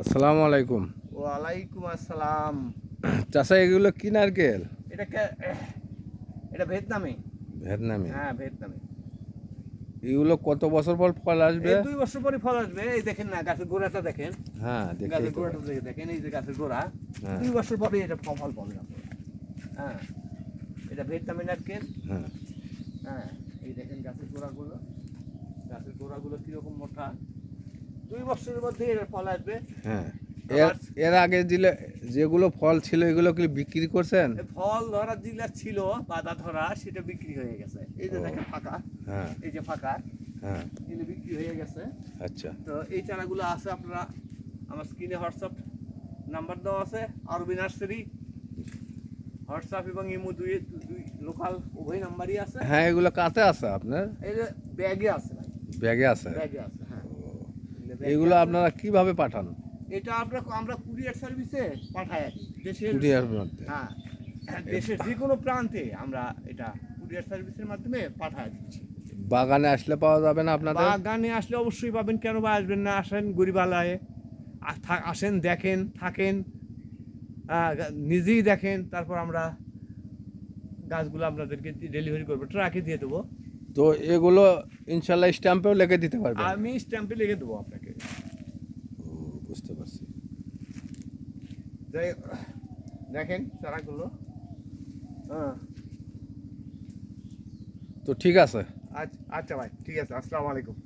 আসসালামু আলাইকুম। ওয়ালাইকুম আসসালাম। চাষা এগুলো কি নারকেল? এটা এটা ভিয়েতনামি। ভিয়েতনামি? হ্যাঁ ভিয়েতনামি। এগুলো কত বছর পর ফল আসবে? দুই বছর পরে ফল আসবে। এই দেখেন না গাছের গোড়াটা দেখেন। হ্যাঁ গাছের গোড়াটা দেখে দেখেন এই যে গাছের গোড়া। হ্যাঁ। দুই বছর পরে এটা ফল ফল পাবেন হ্যাঁ এটা ভিয়েতনামি নারকেল। হ্যাঁ। হ্যাঁ এই দেখেন গাছের গোড়াগুলো। গাছের গোড়াগুলো কীরকম মোটা। দুই বছরের মধ্যে এর ফল আসবে। হ্যাঁ। এর আগে দিলে যেগুলো ফল ছিল এগুলো কি বিক্রি করছেন? ফল ধরা যেগুলা ছিল বাদা ধরা সেটা বিক্রি হয়ে গেছে। এই যে দেখেন ফাঁকা। হ্যাঁ। এই যে ফাঁকা। হ্যাঁ। এগুলো বিক্রি হয়ে গেছে। আচ্ছা। তো এই চারাগুলো আছে আপনারা আমার স্ক্রিনে হোয়াটসঅ্যাপ নাম্বার দেওয়া আছে আরবি নার্সারি হোয়াটসঅ্যাপ এবং ইমো দুই দুই লোকাল উভয় নাম্বারই আছে। হ্যাঁ এগুলো কাতে আছে আপনার? এই যে ব্যাগে আছে ব্যাগে আছে? ব্যাগে আছে। এগুলো আপনারা কীভাবে পাঠান? এটা আমরা আমরা কুরিয়ার সার্ভিসে পাঠাই দেশের কুরিয়ার মধ্যে। হ্যাঁ। দেশের যে কোনো প্রান্তে আমরা এটা কুরিয়ার সার্ভিসের মাধ্যমে পাঠাই দিচ্ছি। বাগানে আসলে পাওয়া যাবে না আপনাদের? বাগানে আসলে অবশ্যই পাবেন। কেন বা আসবেন না? আসেন গরিবালায়। আসেন দেখেন থাকেন। নিজেই দেখেন। তারপর আমরা গাছগুলো আপনাদেরকে ডেলিভারি করব। ট্রাকে দিয়ে দেবো। তো এগুলো ইনশাল্লাহ স্ট্যাম্পেও লিখে দিতে পারবেন। আমি স্ট্যাম্পে লিখে দেবো আপনাকে। ও, বুঝতে পারছি। যাই দেখেন চারাগুলো। হ্যাঁ। তো ঠিক আছে। আচ্ছা আচ্ছা ভাই ঠিক আছে আসসালামু আলাইকুম।